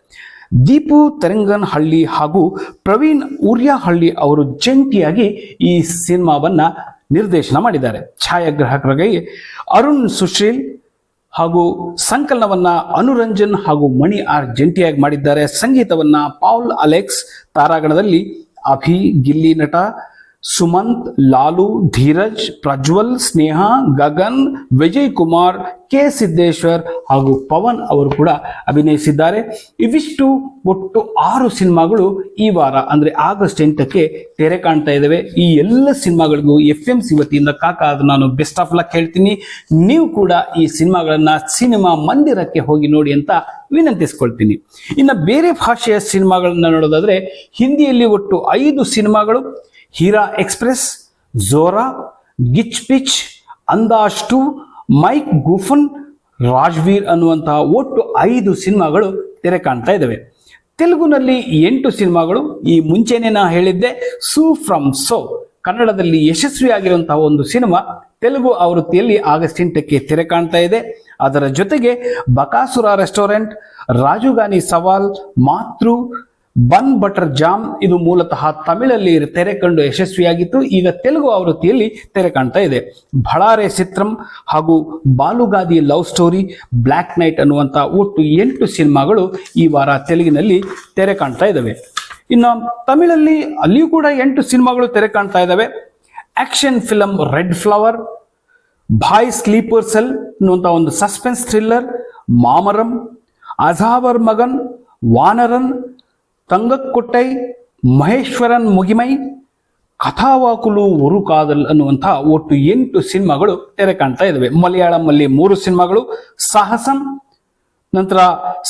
ದೀಪು ತೆರಂಗನಹಳ್ಳಿ ಹಾಗೂ ಪ್ರವೀಣ್ ಉರ್ಯಾಹಳ್ಳಿ ಅವರು ಜಂಟಿಯಾಗಿ ಈ ಸಿನಿಮಾವನ್ನ ನಿರ್ದೇಶನ ಮಾಡಿದ್ದಾರೆ. ಛಾಯಾಗ್ರಾಹಕರಾಗಿ ಅರುಣ್ ಸುಶೀಲ್ ಹಾಗೂ ಸಂಕಲನವನ್ನ ಅನುರಂಜನ್ ಹಾಗೂ ಮಣಿ ಆರ್ ಜಂಟಿಯಾಗಿ ಮಾಡಿದ್ದಾರೆ. ಸಂಗೀತವನ್ನ ಪೌಲ್ ಅಲೆಕ್ಸ್ ತಾರಾಗಣದಲ್ಲಿ ಅಭಿ ಗಿಲ್ಲಿ ನಟ ಸುಮಂತ್, ಲಾಲು, ಧೀರಜ್, ಪ್ರಜ್ವಲ್, ಸ್ನೇಹ, ಗಗನ್, ವಿಜಯ್ ಕುಮಾರ್, ಕೆ ಸಿದ್ದೇಶ್ವರ್ ಹಾಗೂ ಪವನ್ ಅವರು ಕೂಡ ಅಭಿನಯಿಸಿದ್ದಾರೆ. ಇವಿಷ್ಟು ಒಟ್ಟು ಆರು ಸಿನಿಮಾಗಳು ಈ ವಾರ, ಅಂದ್ರೆ ಆಗಸ್ಟ್ ಎಂಟಕ್ಕೆ ತೆರೆ ಕಾಣ್ತಾ ಇದ್ದಾವೆ ಈ ಎಲ್ಲ ಸಿನಿಮಾಗಳಿಗೂ ಎಫ್ ಎಂ ಸಿ ವತಿಯಿಂದ ಕಾಕ, ಅದು ನಾನು ಬೆಸ್ಟ್ ಆಫ್ ಲಕ್ ಹೇಳ್ತೀನಿ. ನೀವು ಕೂಡ ಈ ಸಿನಿಮಾಗಳನ್ನ ಸಿನಿಮಾ ಮಂದಿರಕ್ಕೆ ಹೋಗಿ ನೋಡಿ ಅಂತ ವಿನಂತಿಸ್ಕೊಳ್ತೀನಿ. ಇನ್ನು ಬೇರೆ ಭಾಷೆಯ ಸಿನಿಮಾಗಳನ್ನ ನೋಡೋದಾದ್ರೆ, ಹಿಂದಿಯಲ್ಲಿ ಒಟ್ಟು ಐದು ಸಿನಿಮಾಗಳು ಹೀರಾ ಎಕ್ಸ್ಪ್ರೆಸ್ ಝೋರಾ ಗಿಚ್ ಪಿಚ್, ಅಂದಾಜ್ ಮೈಕ್ ಗುಫನ್, ರಾಜ್ವೀರ್ ಅನ್ನುವಂತಹ ಒಟ್ಟು ಐದು ಸಿನಿಮಾಗಳು ತೆರೆ ಕಾಣ್ತಾ ಇದ್ದಾವೆ. ತೆಲುಗುನಲ್ಲಿ ಎಂಟು ಸಿನಿಮಾಗಳು, ಈ ಮುಂಚೆನೆ ನಾ ಹೇಳಿದ್ದೆ, ಸೂ ಫ್ರಮ್ ಸೋ, ಕನ್ನಡದಲ್ಲಿ ಯಶಸ್ವಿಯಾಗಿರುವಂತಹ ಒಂದು ಸಿನಿಮಾ, ತೆಲುಗು ಆವೃತ್ತಿಯಲ್ಲಿ ಆಗಸ್ಟ್ ಎಂಟಕ್ಕೆ ತೆರೆ ಕಾಣ್ತಾ ಇದೆ. ಅದರ ಜೊತೆಗೆ ಬಕಾಸುರ ರೆಸ್ಟೋರೆಂಟ್, ರಾಜುಗಾನಿ ಸವಾಲ್, ಮಾತೃ ಬನ್ ಬಟರ್ ಜಾಮ್ ಇದು ಮೂಲತಃ ತಮಿಳಲ್ಲಿ ತೆರೆ ಕಂಡು ಯಶಸ್ವಿಯಾಗಿತ್ತು. ಈಗ ತೆಲುಗು ಆವೃತ್ತಿಯಲ್ಲಿ ತೆರೆ ಕಾಣ್ತಾ ಇದೆ. ಭಳಾರೆ ಚಿತ್ರಂ ಹಾಗೂ Balugadi love story black night ಅನ್ನುವಂಥ ಒಟ್ಟು ಎಂಟು ಸಿನಿಮಾಗಳು ಈ ವಾರ ತೆಲುಗಿನಲ್ಲಿ ತೆರೆ ಕಾಣ್ತಾ ಇದ್ದಾವೆ ಇನ್ನು ತಮಿಳಲ್ಲಿ ಅಲ್ಲಿಯೂ ಕೂಡ ಎಂಟು ಸಿನಿಮಾಗಳು ತೆರೆ ಕಾಣ್ತಾ ಇದ್ದಾವೆ action film red flower, Bhai sleeper cell ಅನ್ನುವಂಥ ಒಂದು ಸಸ್ಪೆನ್ಸ್ ಥ್ರಿಲ್ಲರ್, ಮಾಮರಂ, ಅಜಾವರ್ ಮಗನ್, ವಾನರನ್ ತಂಗಕ್ಕೊಟ್ಟೈ ಮಹೇಶ್ವರನ್ ಮುಗಿಮೈ, ಕಥಾವಾಕುಲು ಉರು ಕಾದಲ್ ಅನ್ನುವಂಥ ಒಟ್ಟು ಎಂಟು ಸಿನಿಮಾಗಳು ತೆರೆ ಕಾಣ್ತಾ ಇದ್ದಾವೆ ಮಲಯಾಳಂನಲ್ಲಿ ಮೂರು ಸಿನಿಮಾಗಳು, ಸಾಹಸಂ, ನಂತರ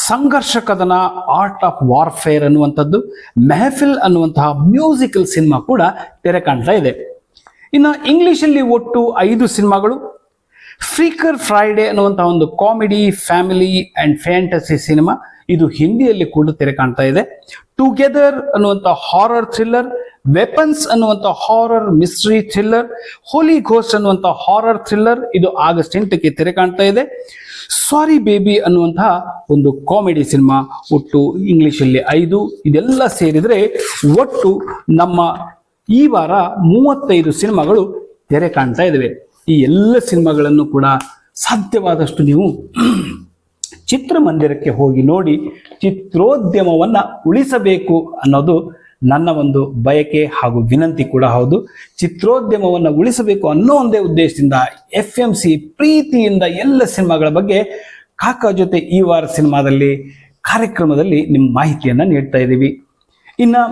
ಸಂಘರ್ಷ ಕದನ ಆರ್ಟ್ ಆಫ್ ವಾರ್ಫೇರ್ ಅನ್ನುವಂಥದ್ದು, ಮೆಹಫಿಲ್ ಅನ್ನುವಂತಹ ಮ್ಯೂಸಿಕಲ್ ಸಿನಿಮಾ ಕೂಡ ತೆರೆ ಕಾಣ್ತಾ ಇದೆ. ಇನ್ನು ಇಂಗ್ಲಿಷಲ್ಲಿ ಒಟ್ಟು ಐದು ಸಿನಿಮಾಗಳು ಫ್ರೀಕರ್ ಫ್ರೈಡೆ ಅನ್ನುವಂಥ ಒಂದು comedy family and fantasy cinema ಇದು ಹಿಂದಿಯಲ್ಲಿ ಕೂಡ ತೆರೆ ಕಾಣ್ತಾ ಇದೆ. ಟುಗೆದರ್ ಅನ್ನುವಂಥ ಹಾರರ್ ಥ್ರಿಲ್ಲರ್ ವೆಪನ್ಸ್ ಅನ್ನುವಂಥ horror mystery thriller holy ghost ಅನ್ನುವಂಥ ಹಾರರ್ ಥ್ರಿಲ್ಲರ್ ಇದು ಆಗಸ್ಟ್ ಎಂಟಕ್ಕೆ ತೆರೆ ಕಾಣ್ತಾ ಇದೆ. ಸಾರಿ ಬೇಬಿ ಅನ್ನುವಂತಹ ಒಂದು ಕಾಮಿಡಿ ಸಿನಿಮಾ ಒಟ್ಟು ಇಂಗ್ಲಿಷಲ್ಲಿ ಐದು. ಇದೆಲ್ಲ ಸೇರಿದರೆ ಒಟ್ಟು ನಮ್ಮ ಈ ವಾರ ಮೂವತ್ತೈದು ಸಿನಿಮಾಗಳು ತೆರೆ ಕಾಣ್ತಾ ಇದ್ದಾವೆ ಈ ಎಲ್ಲ ಸಿನಿಮಾಗಳನ್ನು ಕೂಡ ಸಾಧ್ಯವಾದಷ್ಟು ನೀವು ಚಿತ್ರಮಂದಿರಕ್ಕೆ ಹೋಗಿ ನೋಡಿ ಚಿತ್ರೋದ್ಯಮವನ್ನು ಉಳಿಸಬೇಕು ಅನ್ನೋದು ನನ್ನ ಒಂದು ಬಯಕೆ ಹಾಗೂ ವಿನಂತಿ ಕೂಡ ಹೌದು. ಚಿತ್ರೋದ್ಯಮವನ್ನು ಉಳಿಸಬೇಕು ಅನ್ನೋ ಒಂದೇ ಉದ್ದೇಶದಿಂದ ಎಫ್ ಎಂ ಸಿ ಪ್ರೀತಿಯಿಂದ ಎಲ್ಲ ಸಿನಿಮಾಗಳ ಬಗ್ಗೆ ಕಾಕ ಜೊತೆ ಈ ವಾರ ಸಿನಿಮಾದಲ್ಲಿ ಕಾರ್ಯಕ್ರಮದಲ್ಲಿ ನಿಮ್ಮ ಮಾಹಿತಿಯನ್ನು ನೀಡ್ತಾ ಇದ್ದೀವಿ. ಇನ್ನು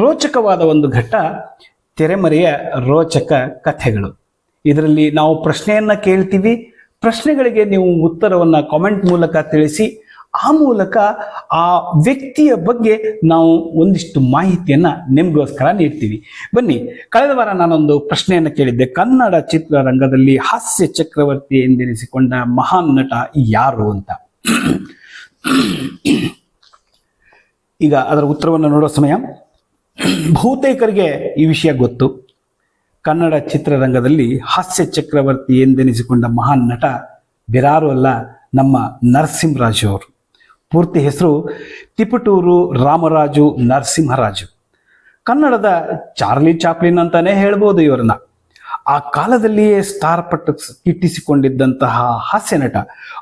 ರೋಚಕವಾದ ಒಂದು ಘಟ್ಟ ತೆರೆಮರೆಯ ರೋಚಕ ಕಥೆಗಳು. ಇದರಲ್ಲಿ ನಾವು ಪ್ರಶ್ನೆಯನ್ನ ಕೇಳ್ತೀವಿ. ಪ್ರಶ್ನೆಗಳಿಗೆ ನೀವು ಉತ್ತರವನ್ನ ಕಾಮೆಂಟ್ ಮೂಲಕ ತಿಳಿಸಿ, ಆ ಮೂಲಕ ಆ ವ್ಯಕ್ತಿಯ ಬಗ್ಗೆ ನಾವು ಒಂದಿಷ್ಟು ಮಾಹಿತಿಯನ್ನ ನಿಮಗೋಸ್ಕರ ನೀಡ್ತೀವಿ. ಬನ್ನಿ, ಕಳೆದ ವಾರ ನಾನೊಂದು ಪ್ರಶ್ನೆಯನ್ನು ಕೇಳಿದ್ದೆ. ಕನ್ನಡ ಚಿತ್ರರಂಗದಲ್ಲಿ ಹಾಸ್ಯ ಚಕ್ರವರ್ತಿ ಎಂದೆನಿಸಿಕೊಂಡ ಮಹಾನ್ ನಟ ಯಾರು ಅಂತ. ಈಗ ಅದರ ಉತ್ತರವನ್ನು ನೋಡೋ ಸಮಯ. ಬಹುತೇಕರಿಗೆ ಈ ವಿಷಯ ಗೊತ್ತು. ಕನ್ನಡ ಚಿತ್ರರಂಗದಲ್ಲಿ ಹಾಸ್ಯ ಚಕ್ರವರ್ತಿ ಎಂದೆನಿಸಿಕೊಂಡ ಮಹಾನ್ ನಟ ಬಿರಾರು ಅಲ್ಲ, ನಮ್ಮ ನರಸಿಂಹರಾಜು ಅವರು. ಪೂರ್ತಿ ಹೆಸರು ತಿಪಟೂರು ರಾಮರಾಜು ನರಸಿಂಹರಾಜು. ಕನ್ನಡದ ಚಾರ್ಲಿ ಚಾಪ್ಲಿನ್ ಅಂತಾನೆ ಹೇಳ್ಬೋದು ಇವರನ್ನ. ಆ ಕಾಲದಲ್ಲಿಯೇ ಸ್ಟಾರ್ ಪಟ್ಟ ಕಿಟ್ಟಿಸಿಕೊಂಡಿದ್ದಂತಹ ಹಾಸ್ಯ ನಟ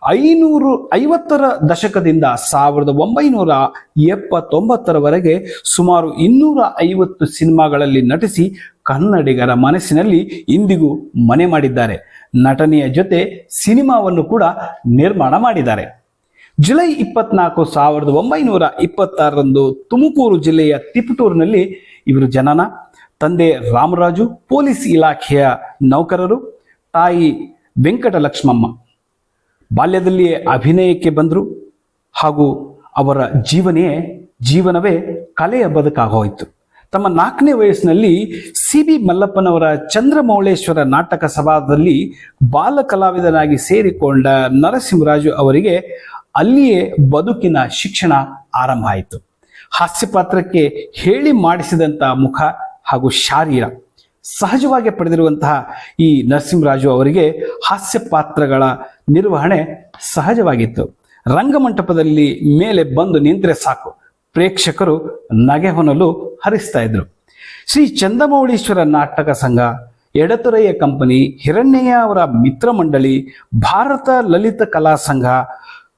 ಐನೂರು ಐವತ್ತರ ದಶಕದಿಂದ ಸಾವಿರದ ಒಂಬೈನೂರ ಎಪ್ಪತ್ತೊಂಬತ್ತರವರೆಗೆ ಸುಮಾರು ಇನ್ನೂರ ಐವತ್ತು ಸಿನಿಮಾಗಳಲ್ಲಿ ನಟಿಸಿ ಕನ್ನಡಿಗರ ಮನಸ್ಸಿನಲ್ಲಿ ಇಂದಿಗೂ ಮನೆ ಮಾಡಿದ್ದಾರೆ. ನಟನೆಯ ಜೊತೆ ಸಿನಿಮಾವನ್ನು ಕೂಡ ನಿರ್ಮಾಣ ಮಾಡಿದ್ದಾರೆ. ಜುಲೈ ಇಪ್ಪತ್ನಾಲ್ಕು ಸಾವಿರದ ಒಂಬೈನೂರ ಇಪ್ಪತ್ತಾರರಂದು ತುಮಕೂರು ಜಿಲ್ಲೆಯ ತಿಪಟೂರಿನಲ್ಲಿ ಇವರು ಜನನ ತಂದೆ ರಾಮರಾಜು, ಪೊಲೀಸ್ ಇಲಾಖೆಯ ನೌಕರರು, ತಾಯಿ ವೆಂಕಟಲಕ್ಷ್ಮಮ್ಮ. ಬಾಲ್ಯದಲ್ಲಿಯೇ ಅಭಿನಯಕ್ಕೆ ಬಂದರು ಹಾಗೂ ಅವರ ಜೀವನೇ, ಜೀವನವೇ ಕಲೆಯ ಬದುಕಾಗೋಯಿತು ತಮ್ಮ ನಾಲ್ಕನೇ ವಯಸ್ಸಿನಲ್ಲಿ ಸಿ ಬಿ ಮಲ್ಲಪ್ಪನವರ ಚಂದ್ರಮೌಳೇಶ್ವರ ನಾಟಕ ಸಭಾದಲ್ಲಿ ಬಾಲ ಕಲಾವಿದನಾಗಿ ಸೇರಿಕೊಂಡ ನರಸಿಂಹರಾಜು ಅವರಿಗೆ ಅಲ್ಲಿಯೇ ಬದುಕಿನ ಶಿಕ್ಷಣ ಆರಂಭ ಆಯಿತು. ಹಾಸ್ಯ ಪಾತ್ರಕ್ಕೆ ಹೇಳಿ ಮಾಡಿಸಿದಂಥ ಮುಖ ಹಾಗೂ ಶಾರೀರ ಸಹಜವಾಗಿ ಪಡೆದಿರುವಂತಹ ಈ ನರಸಿಂಹರಾಜು ಅವರಿಗೆ ಹಾಸ್ಯ ಪಾತ್ರಗಳ ನಿರ್ವಹಣೆ ಸಹಜವಾಗಿತ್ತು. ರಂಗಮಂಟಪದಲ್ಲಿ ಮೇಲೆ ಬಂದು ನಿಂತರೆ ಸಾಕು. ಪ್ರೇಕ್ಷಕರು ನಗೆ ಹೊನಲು ಹರಿಸ್ತಾ ಇದ್ರು. ಶ್ರೀ ಚಂದಮೌಳೀಶ್ವರ ನಾಟಕ ಸಂಘ, ಎಡತೊರೆಯ ಕಂಪನಿ, ಹಿರಣ್ಯಯ್ಯ ಅವರ ಮಿತ್ರ ಮಂಡಳಿ, ಭಾರತ ಲಲಿತ ಕಲಾ ಸಂಘ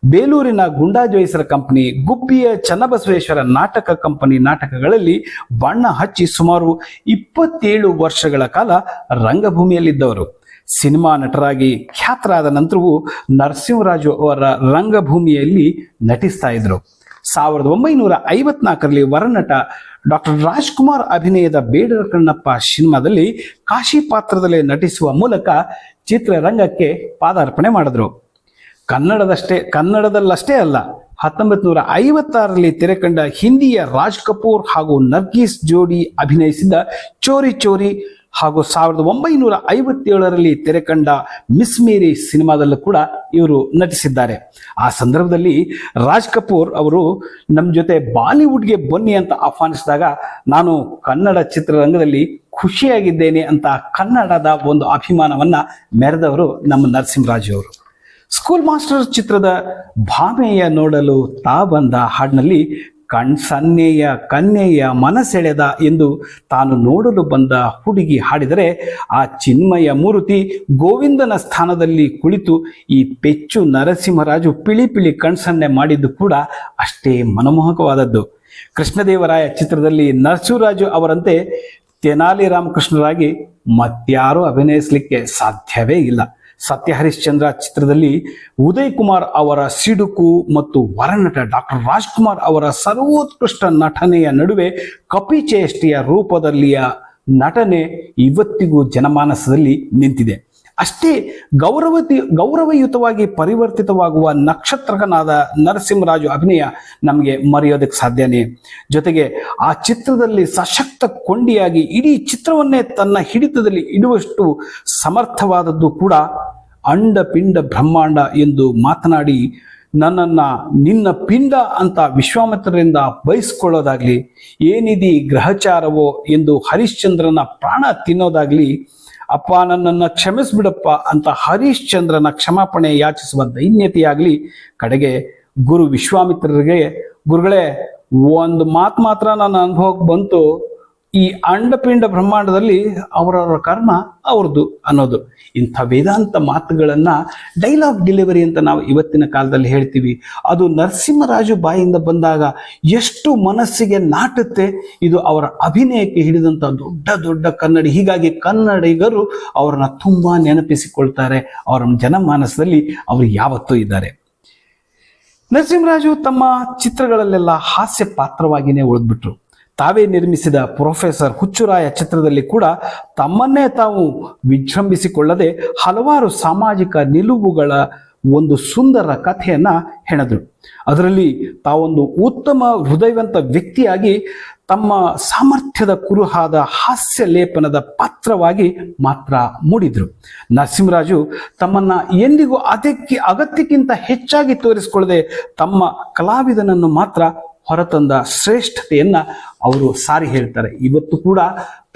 ಬೇಲೂರಿನ ಗುಂಡಾಜೋಯಿಸರ ಕಂಪನಿ, ಗುಬ್ಬಿಯ ಚನ್ನಬಸವೇಶ್ವರ ನಾಟಕ ಕಂಪನಿ ನಾಟಕಗಳಲ್ಲಿ ಬಣ್ಣ ಹಚ್ಚಿ ಸುಮಾರು ಇಪ್ಪತ್ತೇಳು ವರ್ಷಗಳ ಕಾಲ ರಂಗಭೂಮಿಯಲ್ಲಿದ್ದವರು. ಸಿನಿಮಾ ನಟರಾಗಿ ಖ್ಯಾತರಾದ ನಂತರವೂ ನರಸಿಂಹರಾಜು ಅವರ ರಂಗಭೂಮಿಯಲ್ಲಿ ನಟಿಸ್ತಾ ಇದ್ರು ಸಾವಿರದ ಒಂಬೈನೂರ ಐವತ್ನಾಲ್ಕರಲ್ಲಿ ವರನಟ ಡಾಕ್ಟರ್ ರಾಜ್ಕುಮಾರ್ ಅಭಿನಯದ ಬೇಡರ ಕಣ್ಣಪ್ಪ ಸಿನಿಮಾದಲ್ಲಿ ಕಾಶಿ ಪಾತ್ರದಲ್ಲಿ ನಟಿಸುವ ಮೂಲಕ ಚಿತ್ರರಂಗಕ್ಕೆ ಪಾದಾರ್ಪಣೆ ಮಾಡಿದ್ರು. ಕನ್ನಡದಷ್ಟೇ, ಕನ್ನಡದಲ್ಲಷ್ಟೇ ಅಲ್ಲ ಹತ್ತೊಂಬತ್ತು ನೂರ ಐವತ್ತಾರರಲ್ಲಿ ತೆರೆಕಂಡ ಹಿಂದಿಯ ರಾಜ್ ಕಪೂರ್ ಹಾಗೂ ನರ್ಗೀಸ್ ಜೋಡಿ ಅಭಿನಯಿಸಿದ ಚೋರಿ ಚೋರಿ ಹಾಗೂ ಸಾವಿರದ ಒಂಬೈನೂರ ಐವತ್ತೇಳರಲ್ಲಿ ತೆರೆಕಂಡ ಮಿಸ್ ಮೇರಿ ಸಿನಿಮಾದಲ್ಲೂ ಕೂಡ ಇವರು ನಟಿಸಿದ್ದಾರೆ. ಆ ಸಂದರ್ಭದಲ್ಲಿ ರಾಜ್ ಕಪೂರ್ ಅವರು ನಮ್ಮ ಜೊತೆ ಬಾಲಿವುಡ್ಗೆ ಬನ್ನಿ ಅಂತ ಆಹ್ವಾನಿಸಿದಾಗ, ನಾನು ಕನ್ನಡ ಚಿತ್ರರಂಗದಲ್ಲಿ ಖುಷಿಯಾಗಿದ್ದೇನೆ ಅಂತ ಕನ್ನಡದ ಒಂದು ಅಭಿಮಾನವನ್ನ ಮೆರೆದವರು ನಮ್ಮ ನರಸಿಂಹರಾಜು ಅವರು. ಸ್ಕೂಲ್ ಮಾಸ್ಟರ್ ಚಿತ್ರದ ಭಾಮೆಯ ನೋಡಲು ತಾ ಬಂದ ಹಾಡಿನಲ್ಲಿ ಕಣ್ ಸನ್ನೆಯ ಕನ್ಯೆಯ ಮನಸೆಳೆದ ಎಂದು ತಾನು ನೋಡಲು ಬಂದ ಹುಡುಗಿ ಹಾಡಿದರೆ, ಆ ಚಿನ್ಮಯ ಮೂರ್ತಿ ಗೋವಿಂದನ ಸ್ಥಾನದಲ್ಲಿ ಕುಳಿತು ಈ ಪೆಚ್ಚು ನರಸಿಂಹರಾಜು ಪಿಳಿ ಪಿಳಿ ಕಣ್ಸನ್ನೆ ಮಾಡಿದ್ದು ಕೂಡ ಅಷ್ಟೇ ಮನಮೋಹಕವಾದದ್ದು. ಕೃಷ್ಣದೇವರಾಯ ಚಿತ್ರದಲ್ಲಿ ನರಸಿಂಹರಾಜು ಅವರಂತೆ ತೆನಾಲಿ ರಾಮಕೃಷ್ಣರಾಗಿ ಮತ್ಯಾರೂ ಅಭಿನಯಿಸಲಿಕ್ಕೆ ಸಾಧ್ಯವೇ ಇಲ್ಲ. ಸತ್ಯ ಹರಿಶ್ಚಂದ್ರ ಚಿತ್ರದಲ್ಲಿ ಉದಯ್ ಕುಮಾರ್ ಅವರ ಸಿಡುಕು ಮತ್ತು ವರನಟ ಡಾಕ್ಟರ್ ರಾಜ್ಕುಮಾರ್ ಅವರ ಸರ್ವೋತ್ಕೃಷ್ಟ ನಟನೆಯ ನಡುವೆ ಕಪಿಚೇಷ್ಟಿಯ ರೂಪದಲ್ಲಿಯ ನಟನೆ ಇವತ್ತಿಗೂ ಜನಮಾನಸದಲ್ಲಿ ನಿಂತಿದೆ. ಅಷ್ಟೇ ಗೌರವತಿ ಗೌರವಯುತವಾಗಿ ಪರಿವರ್ತಿತವಾಗುವ ನಕ್ಷತ್ರಕನಾದ ನರಸಿಂಹರಾಜು ಅಭಿನಯ ನಮಗೆ ಮರೆಯೋದಕ್ಕೆ ಸಾಧ್ಯನೇ. ಜೊತೆಗೆ ಆ ಚಿತ್ರದಲ್ಲಿ ಸಶಕ್ತ ಕೊಂಡಿಯಾಗಿ ಇಡೀ ಚಿತ್ರವನ್ನೇ ತನ್ನ ಹಿಡಿತದಲ್ಲಿ ಇಡುವಷ್ಟು ಸಮರ್ಥವಾದದ್ದು ಕೂಡ ಅಂಡ ಪಿಂಡ ಬ್ರಹ್ಮಾಂಡ ಎಂದು ಮಾತನಾಡಿ ನನ್ನನ್ನು ನಿನ್ನ ಪಿಂಡ ಅಂತ ವಿಶ್ವಾಮಿತ್ರರಿಂದ ಬಯಸ್ಕೊಳ್ಳೋದಾಗ್ಲಿ, ಏನಿದಿ ಗ್ರಹಚಾರವೋ ಎಂದು ಹರಿಶ್ಚಂದ್ರನ ಪ್ರಾಣ ತಿನ್ನೋದಾಗ್ಲಿ, ಅಪ್ಪ ನನ್ನನ್ನು ಕ್ಷಮಿಸ್ಬಿಡಪ್ಪ ಅಂತ ಹರಿಶ್ಚಂದ್ರನ ಕ್ಷಮಾಪಣೆ ಯಾಚಿಸುವ ದೈನ್ಯತೆಯಾಗ್ಲಿ, ಕಡೆಗೆ ಗುರು ವಿಶ್ವಾಮಿತ್ರರಿಗೆ, ಗುರುಗಳೇ, ಒಂದು ಮಾತು ಮಾತ್ರ ನನ್ನ ಅನುಭವಕ್ಕೆ ಬಂತು. ಈ ಅಂಡಪಿಂಡ ಬ್ರಹ್ಮಾಂಡದಲ್ಲಿ ಅವರವರ ಕರ್ಮ ಅವ್ರದ್ದು ಅನ್ನೋದು. ಇಂಥ ವೇದಾಂತ ಮಾತುಗಳನ್ನ ಡೈಲಾಗ್ ಡೆಲಿವರಿ ಅಂತ ನಾವು ಇವತ್ತಿನ ಕಾಲದಲ್ಲಿ ಹೇಳ್ತೀವಿ. ಅದು ನರಸಿಂಹರಾಜು ಬಾಯಿಂದ ಬಂದಾಗ ಎಷ್ಟು ಮನಸ್ಸಿಗೆ ನಾಟುತ್ತೆ, ಇದು ಅವರ ಅಭಿನಯಕ್ಕೆ ಹಿಡಿದಂಥ ದೊಡ್ಡ ದೊಡ್ಡ ಕನ್ನಡಿ. ಹೀಗಾಗಿ ಕನ್ನಡಿಗರು ಅವರನ್ನ ತುಂಬಾ ನೆನಪಿಸಿಕೊಳ್ತಾರೆ. ಅವರ ಜನಮಾನಸದಲ್ಲಿ ಅವರು ಯಾವತ್ತೂ ಇದ್ದಾರೆ. ನರಸಿಂಹರಾಜು ತಮ್ಮ ಚಿತ್ರಗಳಲ್ಲೆಲ್ಲ ಹಾಸ್ಯ ಪಾತ್ರವಾಗಿನೇ ಉಳಿದ್ಬಿಟ್ರು. ತಾವೇ ನಿರ್ಮಿಸಿದ ಪ್ರೊಫೆಸರ್ ಹುಚ್ಚುರಾಯ ಚಿತ್ರದಲ್ಲಿ ಕೂಡ ತಮ್ಮನ್ನೇ ತಾವು ವಿಜೃಂಭಿಸಿಕೊಳ್ಳದೆ ಹಲವಾರು ಸಾಮಾಜಿಕ ನಿಲುವುಗಳ ಒಂದು ಸುಂದರ ಕಥೆಯನ್ನ ಹೆಣೆದರು. ಅದರಲ್ಲಿ ತಾವೊಂದು ಉತ್ತಮ ಹೃದಯವಂತ ವ್ಯಕ್ತಿಯಾಗಿ ತಮ್ಮ ಸಾಮರ್ಥ್ಯದ ಕುರುಹಾದ ಹಾಸ್ಯ ಲೇಪನದ ಪಾತ್ರವಾಗಿ ಮಾತ್ರ ಮೂಡಿದ್ರು. ನರಸಿಂಹರಾಜು ತಮ್ಮನ್ನ ಎಂದಿಗೂ ಅದಕ್ಕೆ ಅಗತ್ಯಕ್ಕಿಂತ ಹೆಚ್ಚಾಗಿ ತೋರಿಸಿಕೊಳ್ಳದೆ ತಮ್ಮ ಕಲಾವಿದನನ್ನು ಮಾತ್ರ ಹೊರತಂದ ಶ್ರೇಷ್ಠತೆಯನ್ನ ಅವರು ಸಾರಿ ಹೇಳ್ತಾರೆ. ಇವತ್ತು ಕೂಡ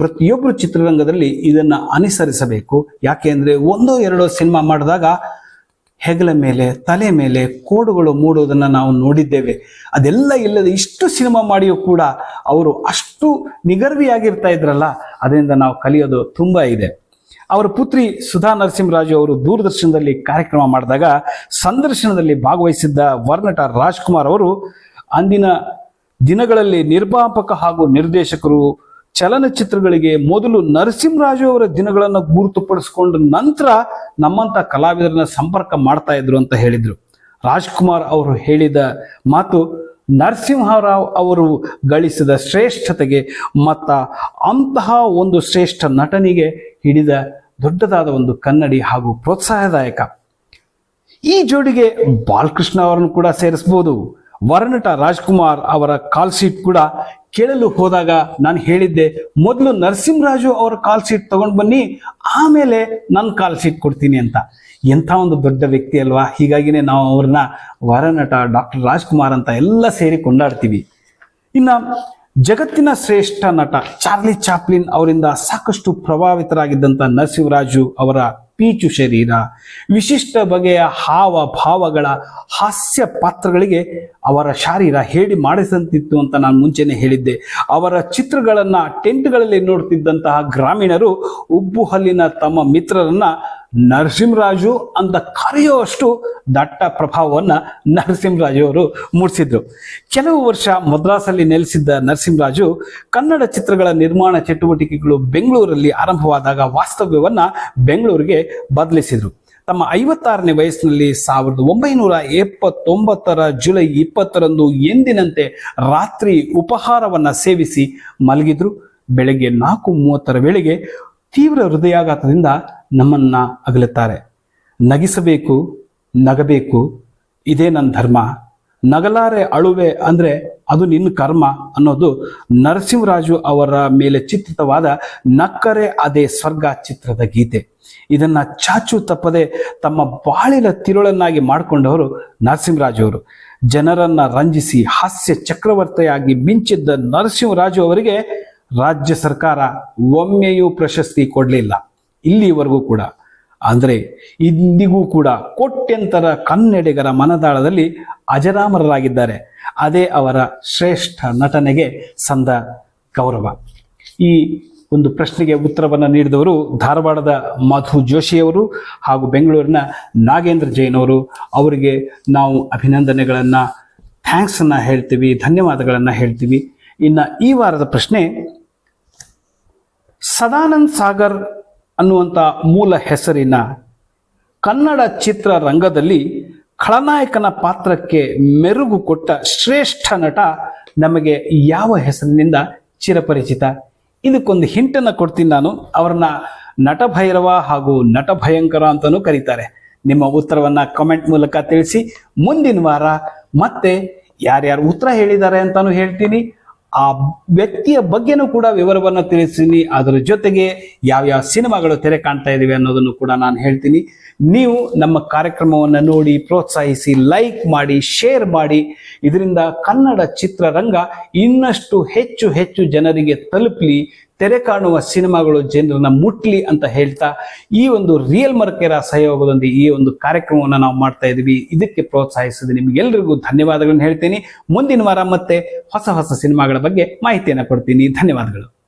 ಪ್ರತಿಯೊಬ್ಬರು ಚಿತ್ರರಂಗದಲ್ಲಿ ಇದನ್ನ ಅನುಸರಿಸಬೇಕು. ಯಾಕೆ ಅಂದ್ರೆ ಒಂದೋ ಎರಡೋ ಸಿನಿಮಾ ಮಾಡಿದಾಗ ಹೆಗಲ ಮೇಲೆ, ತಲೆ ಮೇಲೆ ಕೋಡುಗಳು ಮೂಡುವುದನ್ನು ನಾವು ನೋಡಿದ್ದೇವೆ. ಅದೆಲ್ಲ ಇಲ್ಲದೆ ಇಷ್ಟು ಸಿನಿಮಾ ಮಾಡಿಯೂ ಕೂಡ ಅವರು ಅಷ್ಟು ನಿಗರ್ವಿಯಾಗಿರ್ತಾ ಇದ್ರಲ್ಲ, ಅದರಿಂದ ನಾವು ಕಲಿಯೋದು ತುಂಬ ಇದೆ. ಅವರ ಪುತ್ರಿ ಸುಧಾ ನರಸಿಂಹರಾಜು ಅವರು ದೂರದರ್ಶನದಲ್ಲಿ ಕಾರ್ಯಕ್ರಮ ಮಾಡಿದಾಗ ಸಂದರ್ಶನದಲ್ಲಿ ಭಾಗವಹಿಸಿದ್ದ ವರ್ನಟ ರಾಜ್ಕುಮಾರ್ ಅವರು ಅಂದಿನ ದಿನಗಳಲ್ಲಿ ನಿರ್ಮಾಪಕ ಹಾಗೂ ನಿರ್ದೇಶಕರು ಚಲನಚಿತ್ರಗಳಿಗೆ ಮೊದಲು ನರಸಿಂಹರಾಜು ಅವರ ದಿನಗಳನ್ನು ಗುರುತುಪಡಿಸಿಕೊಂಡ ನಂತರ ನಮ್ಮಂತ ಕಲಾವಿದರನ್ನ ಸಂಪರ್ಕ ಮಾಡ್ತಾ ಇದ್ರು ಅಂತ ಹೇಳಿದರು. ರಾಜ್ಕುಮಾರ್ ಅವರು ಹೇಳಿದ ಮಾತು ನರಸಿಂಹರಾವ್ ಅವರು ಗಳಿಸಿದ ಶ್ರೇಷ್ಠತೆಗೆ ಮತ್ತ ಅಂತಹ ಒಂದು ಶ್ರೇಷ್ಠ ನಟನಿಗೆ ಹಿಡಿದ ದೊಡ್ಡದಾದ ಒಂದು ಕನ್ನಡಿ ಹಾಗೂ ಪ್ರೋತ್ಸಾಹದಾಯಕ. ಈ ಜೋಡಿಗೆ ಬಾಲಕೃಷ್ಣ ಅವರನ್ನು ಕೂಡ ಸೇರಿಸಬಹುದು ವರ್ನಟ ರಾಜ್ಕುಮಾರ್ ಅವರ ಕಾಲ್ ಸೀಟ್ ಕೂಡ ಕೇಳಲು ಹೋದಾಗ ನಾನು ಹೇಳಿದ್ದೆ, ಮೊದಲು ನರಸಿಂಹರಾಜು ಅವರ ಕಾಲ್ ಸೀಟ್ ತಗೊಂಡು ಬನ್ನಿ, ಆಮೇಲೆ ನನ್ನ ಕಾಲ್ ಸೀಟ್ ಕೊಡ್ತೀನಿ ಅಂತ. ಎಂಥ ಒಂದು ದೊಡ್ಡ ವ್ಯಕ್ತಿ ಅಲ್ವಾ? ಹೀಗಾಗಿನೇ ನಾವು ಅವ್ರನ್ನ ವರನಟ ಡಾಕ್ಟರ್ ರಾಜ್ಕುಮಾರ್ ಅಂತ ಎಲ್ಲ ಸೇರಿ ಕೊಂಡಾಡ್ತೀವಿ. ಇನ್ನು ಜಗತ್ತಿನ ಶ್ರೇಷ್ಠ ನಟ ಚಾರ್ಲಿ ಚಾಪ್ಲಿನ್ ಅವರಿಂದ ಸಾಕಷ್ಟು ಪ್ರಭಾವಿತರಾಗಿದ್ದಂಥ ನರಸಿಂಹರಾಜು ಅವರ ಪೀಚು ಶರೀರ, ವಿಶಿಷ್ಟ ಬಗೆಯ ಹಾವ ಭಾವಗಳ ಹಾಸ್ಯ ಪಾತ್ರಗಳಿಗೆ ಅವರ ಶಾರೀರ ಹೇಳಿ ಮಾಡಿಸಂತಿತ್ತು ಅಂತ ನಾನು ಮುಂಚೆನೆ ಹೇಳಿದ್ದೆ. ಅವರ ಚಿತ್ರಗಳನ್ನು ಟೆಂಟ್ಗಳಲ್ಲಿ ನೋಡ್ತಿದ್ದಂತಹ ಗ್ರಾಮೀಣರು ಉಬ್ಬು ಹಲ್ಲಿನ ತಮ್ಮ ಮಿತ್ರರನ್ನ ನರಸಿಂಹರಾಜು ಅಂತ ಕರೆಯುವಷ್ಟು ದಟ್ಟ ಪ್ರಭಾವವನ್ನು ನರಸಿಂಹರಾಜು ಅವರು ಮೂಡಿಸಿದ್ರು. ಕೆಲವು ವರ್ಷ ಮದ್ರಾಸಲ್ಲಿ ನೆಲೆಸಿದ್ದ ನರಸಿಂಹರಾಜು ಕನ್ನಡ ಚಿತ್ರಗಳ ನಿರ್ಮಾಣ ಚಟುವಟಿಕೆಗಳು ಬೆಂಗಳೂರಲ್ಲಿ ಆರಂಭವಾದಾಗ ವಾಸ್ತವ್ಯವನ್ನು ಬೆಂಗಳೂರಿಗೆ ಬದಲಿಸಿದರು. ತಮ್ಮ ಐವತ್ತಾರನೇ ವಯಸ್ಸಿನಲ್ಲಿ ಸಾವಿರದ ಒಂಬೈನೂರ ಎಪ್ಪತ್ತೊಂಬತ್ತರ ಜುಲೈ ಇಪ್ಪತ್ತರಂದು ಎಂದಿನಂತೆ ರಾತ್ರಿ ಉಪಹಾರವನ್ನು ಸೇವಿಸಿ ಮಲಗಿದ್ರು. ಬೆಳಗ್ಗೆ ನಾಲ್ಕು ಮೂವತ್ತರ ವೇಳೆಗೆ ತೀವ್ರ ಹೃದಯಾಘಾತದಿಂದ ನಮ್ಮನ್ನ ಅಗಲುತ್ತಾರೆ. ನಗಿಸಬೇಕು, ನಗಬೇಕು, ಇದೇ ನನ್ನ ಧರ್ಮ. ನಗಲಾರೆ ಅಳುವೆ ಅಂದರೆ ಅದು ನಿನ್ನ ಕರ್ಮ ಅನ್ನೋದು ನರಸಿಂಹರಾಜು ಅವರ ಮೇಲೆ ಚಿತ್ರಿತವಾದ ನಕ್ಕರೆ ಅದೇ ಸ್ವರ್ಗ ಚಿತ್ರದ ಗೀತೆ. ಇದನ್ನ ಚಾಚು ತಪ್ಪದೆ ತಮ್ಮ ಬಾಳಿನ ತಿರುಳನ್ನಾಗಿ ಮಾಡಿಕೊಂಡವರು ನರಸಿಂಹರಾಜು ಅವರು ಜನರನ್ನ ರಂಜಿಸಿ ಹಾಸ್ಯ ಚಕ್ರವರ್ತಿಯಾಗಿ ಮಿಂಚಿದ್ದ ನರಸಿಂಹರಾಜು ಅವರಿಗೆ ರಾಜ್ಯ ಸರ್ಕಾರ ಒಮ್ಮೆಯೂ ಪ್ರಶಸ್ತಿ ಕೊಡಲಿಲ್ಲ. ಇಲ್ಲಿವರೆಗೂ ಕೂಡ. ಅಂದರೆ ಇಂದಿಗೂ ಕೂಡ ಕೋಟ್ಯಂತರ ಕನ್ನಡಿಗರ ಮನದಾಳದಲ್ಲಿ ಅಜರಾಮರರಾಗಿದ್ದಾರೆ. ಅದೇ ಅವರ ಶ್ರೇಷ್ಠ ನಟನೆಗೆ ಸಂದ ಗೌರವ. ಈ ಒಂದು ಪ್ರಶ್ನೆಗೆ ಉತ್ತರವನ್ನು ನೀಡಿದವರು ಧಾರವಾಡದ ಮಧು ಜೋಶಿಯವರು ಹಾಗೂ ಬೆಂಗಳೂರಿನ ನಾಗೇಂದ್ರ ಜೈನ್ ಅವರು ಅವರಿಗೆ ನಾವು ಅಭಿನಂದನೆಗಳನ್ನು ಥ್ಯಾಂಕ್ಸನ್ನು ಹೇಳ್ತೀವಿ, ಧನ್ಯವಾದಗಳನ್ನು ಹೇಳ್ತೀವಿ. ಇನ್ನು ಈ ವಾರದ ಪ್ರಶ್ನೆ, ಸದಾನಂದ್ ಸಾಗರ್ ಅನ್ನುವಂಥ ಮೂಲ ಹೆಸರಿನ ಕನ್ನಡ ಚಿತ್ರರಂಗದಲ್ಲಿ ಖಳನಾಯಕನ ಪಾತ್ರಕ್ಕೆ ಮೆರುಗು ಕೊಟ್ಟ ಶ್ರೇಷ್ಠ ನಟ ನಮಗೆ ಯಾವ ಹೆಸರಿನಿಂದ ಚಿರಪರಿಚಿತ? ಇದಕ್ಕೊಂದು ಹಿಂಟನ್ನು ಕೊಡ್ತೀನಿ ನಾನು. ಅವರನ್ನ ನಟ ಭೈರವ ಹಾಗೂ ನಟ ಭಯಂಕರ ಅಂತಲೂ ಕರೀತಾರೆ. ನಿಮ್ಮ ಉತ್ತರವನ್ನು ಕಮೆಂಟ್ ಮೂಲಕ ತಿಳಿಸಿ. ಮುಂದಿನ ವಾರ ಮತ್ತೆ ಯಾರ್ಯಾರು ಉತ್ತರ ಹೇಳಿದ್ದಾರೆ ಅಂತಲೂ ಹೇಳ್ತೀನಿ. ಆ ವ್ಯಕ್ತಿಯ ಬಗ್ಗೆನೂ ಕೂಡ ವಿವರವನ್ನು ತಿಳಿಸ್ತೀನಿ. ಅದರ ಜೊತೆಗೆ ಯಾವ್ಯಾವ ಸಿನಿಮಾಗಳು ತೆರೆ ಕಾಣ್ತಾ ಇದ್ದೀವಿ ಅನ್ನೋದನ್ನು ಕೂಡ ನಾನು ಹೇಳ್ತೀನಿ. ನೀವು ನಮ್ಮ ಕಾರ್ಯಕ್ರಮವನ್ನು ನೋಡಿ ಪ್ರೋತ್ಸಾಹಿಸಿ ಲೈಕ್ ಮಾಡಿ ಶೇರ್ ಮಾಡಿ. ಇದರಿಂದ ಕನ್ನಡ ಚಿತ್ರರಂಗ ಇನ್ನಷ್ಟು ಹೆಚ್ಚು ಹೆಚ್ಚು ಜನರಿಗೆ ತಲುಪಲಿ. ತೆರೆ ಕಾಣುವ ಸಿನಿಮಾಗಳು ಜನರನ್ನ ಮುಟ್ಲಿ ಅಂತ ಹೇಳ್ತಾ ಈ ಒಂದು ರಿಯಲ್ ಮರ್ಕೆರ ಸಹಯೋಗದೊಂದಿಗೆ ಈ ಒಂದು ಕಾರ್ಯಕ್ರಮವನ್ನು ನಾವು ಮಾಡ್ತಾ ಇದ್ದೀವಿ. ಇದಕ್ಕೆ ಪ್ರೋತ್ಸಾಹಿಸಿದ ನಿಮಗೆಲ್ಲರಿಗೂ ಧನ್ಯವಾದಗಳನ್ನು ಹೇಳ್ತೀನಿ. ಮುಂದಿನ ವಾರ ಮತ್ತೆ ಹೊಸ ಹೊಸ ಸಿನಿಮಾಗಳ ಬಗ್ಗೆ ಮಾಹಿತಿಯನ್ನು ಕೊಡ್ತೀನಿ. ಧನ್ಯವಾದಗಳು.